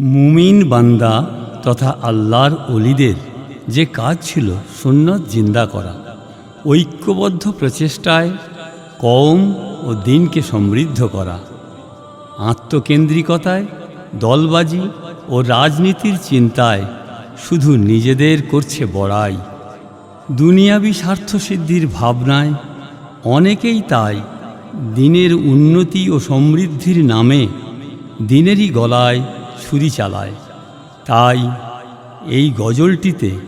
মুমিন বান্দা তথা আল্লাহর অলিদের যে কাজ ছিল সুন্নত জিন্দা করা, ঐক্যবদ্ধ প্রচেষ্টায় কম ও দিনকে সমৃদ্ধ করা, আত্মকেন্দ্রিকতায় দলবাজি ও রাজনীতির চিন্তায় শুধু নিজেদের করছে বড়াই। দুনিয়াবি স্বার্থসিদ্ধির ভাবনায় অনেকেই তাই দিনের উন্নতি ও সমৃদ্ধির নামে দিনেরই গলায় ছুরি চালায়। তাই এই গজলটিতে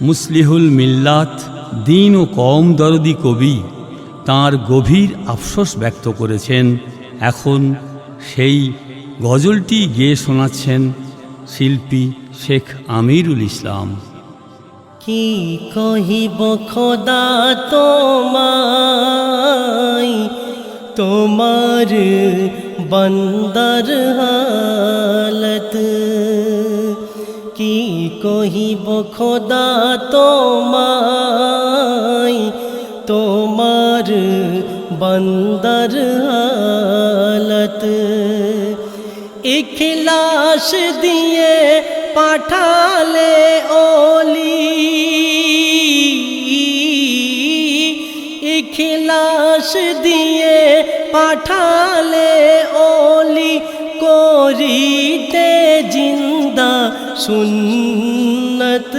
মুসলিহুল মিল্লাত দিন ও কম দরদি কবি তার গভীর আফসোস ব্যক্ত করেছেন। এখন সেই গজলটি গেয়ে শোনাচ্ছেন শিল্পী শেখ আমিরুল ইসলাম। কি কহিব খোদা তোমায়? তোমার বন্দর হালত কি কহিব খোদা তোমায় তোমার বন্দর হালত ইখলাস দিয়ে পাঠালে ইখলাস দিয়ে পাঠালে ওলি করিতে জিন্দা সুন্নত।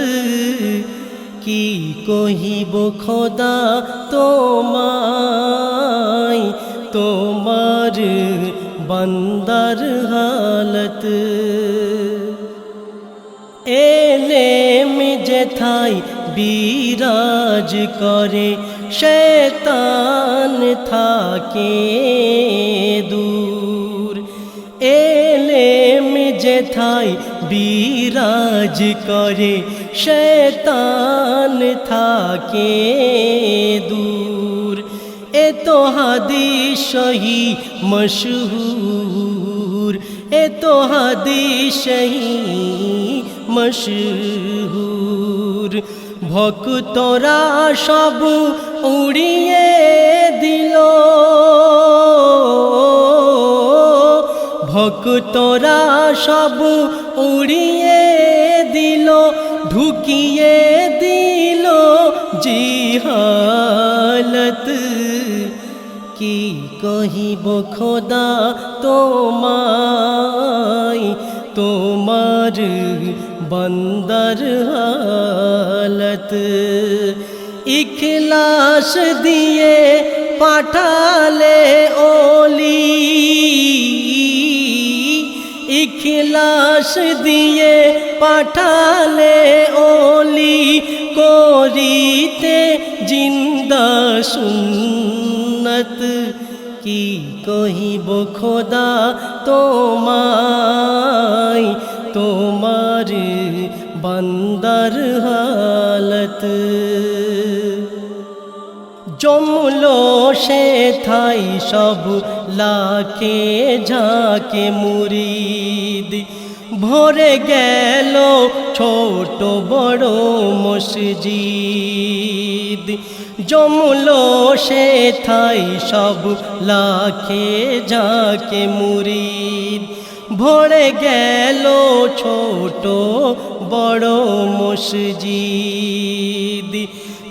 কি কহিব খোদা তোমায়, তোমার বন্দর হালত? এলেম যেথায় বিরাজ করে শেতান থাকে দূর এলেম যেথায় বিরাজ করে শেতান থাকে দূর এ তো হাদিস সহি মশহুর এ তো হাদিস সহি মশহুর ভক্তরা সব উড়িয়ে দিল। ভক্তরা সব উড়িয়ে দিল, ঢুকিয়ে দিল জিহালত। কি কহিব খোদা তোমায়, তোমার বন্দর হালত ইখলাস দিয়ে পাঠালে ওলি ইখলাস দিয়ে পাঠালে ওলি করিতে জিন্দা সুন্নত। কি কহিব খোদা তোমায়? তোমার হালত জমলো সে থাই সব লাখে ঝাঁকে মুরিদ। ভরে গেল ছোট বড় মসজিদ। জমলো সে থাই সব লাখে ঝাঁকে মুরিদ। ভরে গেল ছোট বড় মসজিদ।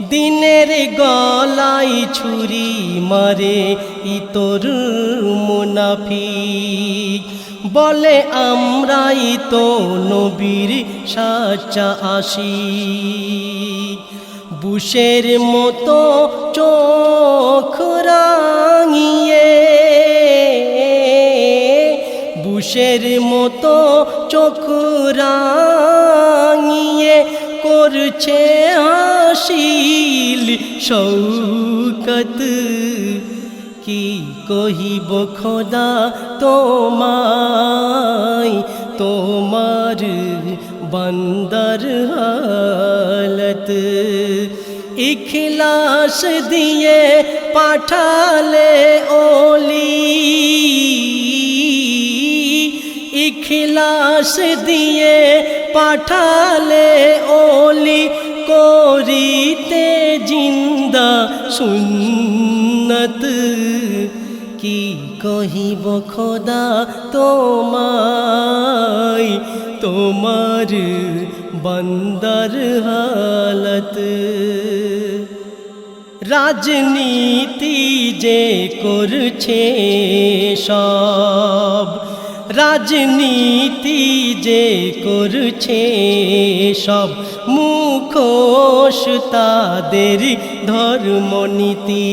দিনের গলাই ছুরি মারে ইতর মুনাফিক। বলে, আমরাই তো নবীর সাচা আসি বুশের মতো চোখ রাঙিয়ে বুশের মতো চোখ রাঙিয়ে করছে হাসিল শৌকত। কি কহিব খোদা তোমায়? তোমার বন্দর হালত। ইখলাস দিয়ে পাঠালে ওলি ইখলাস দিয়ে পাঠালে ওলি করিতে জিন্দা সুন্নত। কি কহিব খোদা তোমায়, তোমার বন্দর হালত? রাজনীতি যে করছে সব রাজনীতি যে করছে সব মুখোশ তাদের ধর্মনীতি।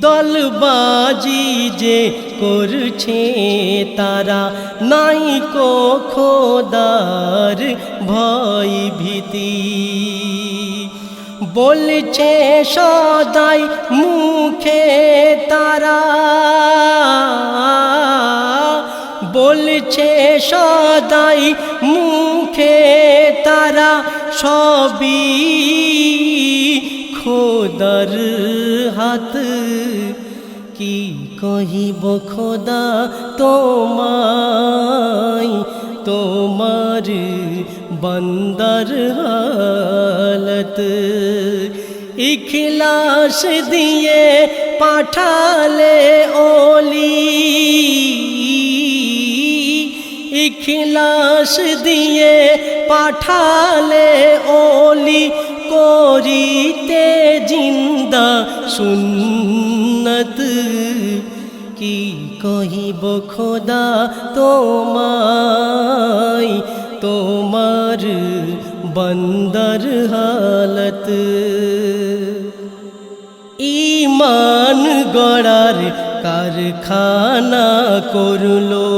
দলবাজি যে করছে তারা নাই খোদার ভয় ভীতি বলছে সদাই মুখে তারা বলছে সদাই মুখে তারা সবই খোদার হাত। কি কহিব খোদা তোমায়, তোমার বন্দর হালত? ইখলাস দিয়ে পাঠালে ওলি ইখলাস দিয়ে পাঠালে ওলি করিতে জিন্দা সুন্নত। কি কহিব খোদা তোমায়? তোমার বন্দর হালত। ইমান গড়ার কারখানা করল।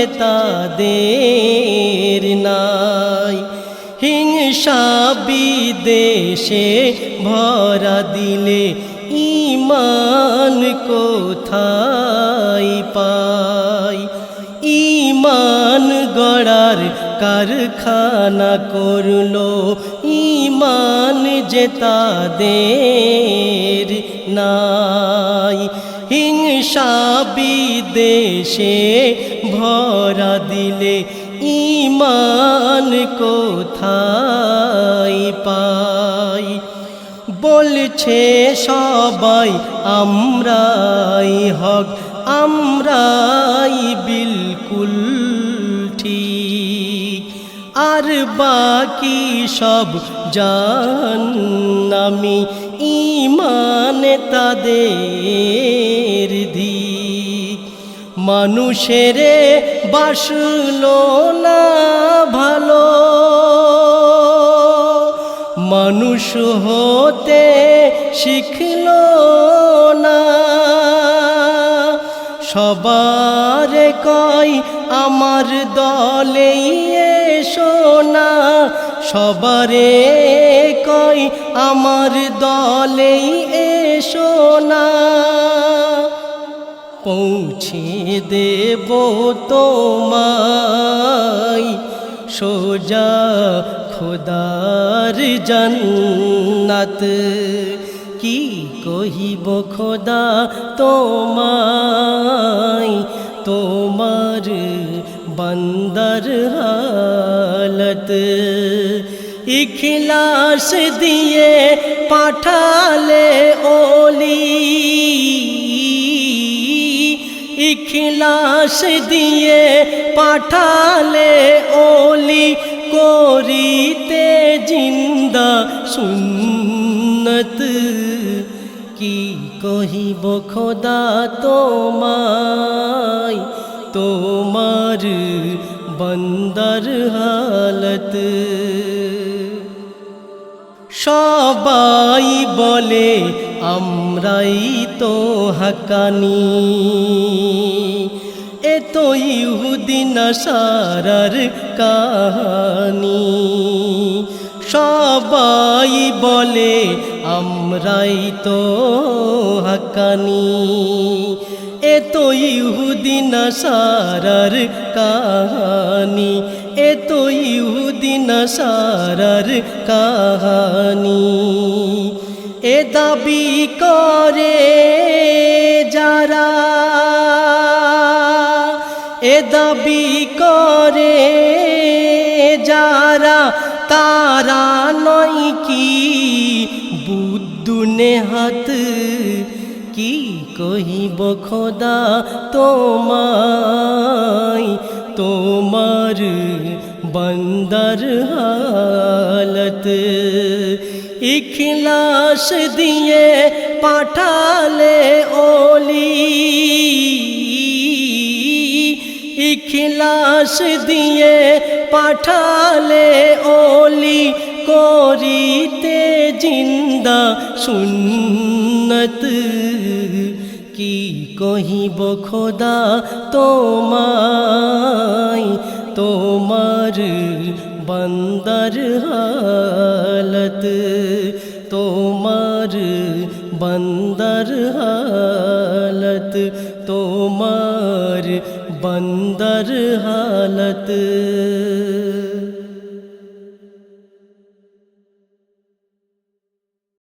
যে তাদের নাই। হিংসা বিদেশে ভরা দিলে ইমান কোথায় পাই? ইমান গড়ার কারখানা করল ইমান যে তাদের নাই। হিংসা বিদেশে ভরা দিলে ইমান কোথায় পাই? বলছে সবাই, আমরাই হক, আমরাই বিলকুল ঠিক। আর বাকি সব জাহান্নামি ইমানে তাদের মানুষেরে বাসলো না ভালো। মানুষ হতে শিখলো না। সবার কয় আমার দলেই এসো না। সবারে কয় আমার দলেই এসো না। পৌঁছে দেব তোমায়। সোজা খোদার জন্নত। কি কহিব খোদা তোমায়? তোমার বন্দর হালত। ইখলাস দিয়ে পাঠালে ওলি ইখলাস দিয়ে পাঠালে ওলি করিতে জিন্দা সুন্নত। কি কহিব খোদা তোমায়? তোমার বন্দর হালত। সবাই বলে, আমরাই তো হাকানি এ তো ইহুদিন সারার কাহানি। সবাই বলে, আমরাই তো হাকানি এ তো ইহুদিন সারার কাহানি। এ তো ইহুদিন সারার কাহানি। এ দাবি করে যারা, এ দাবি করে যারা, তারা নয় কি বুদ্ধুনে হাত কি কহিব খোদা তোমার তোমার বন্দর হালত। ইখলাস দিয়ে পাঠালে ওলি ইখলাস দিয়ে পাঠালে ওলি করিতে জিন্দা সুন্নত। কি কহিব খোদা তোমায় তোমার বন্দর হালত তোমার বন্দর হালত তোমার বন্দর হালত।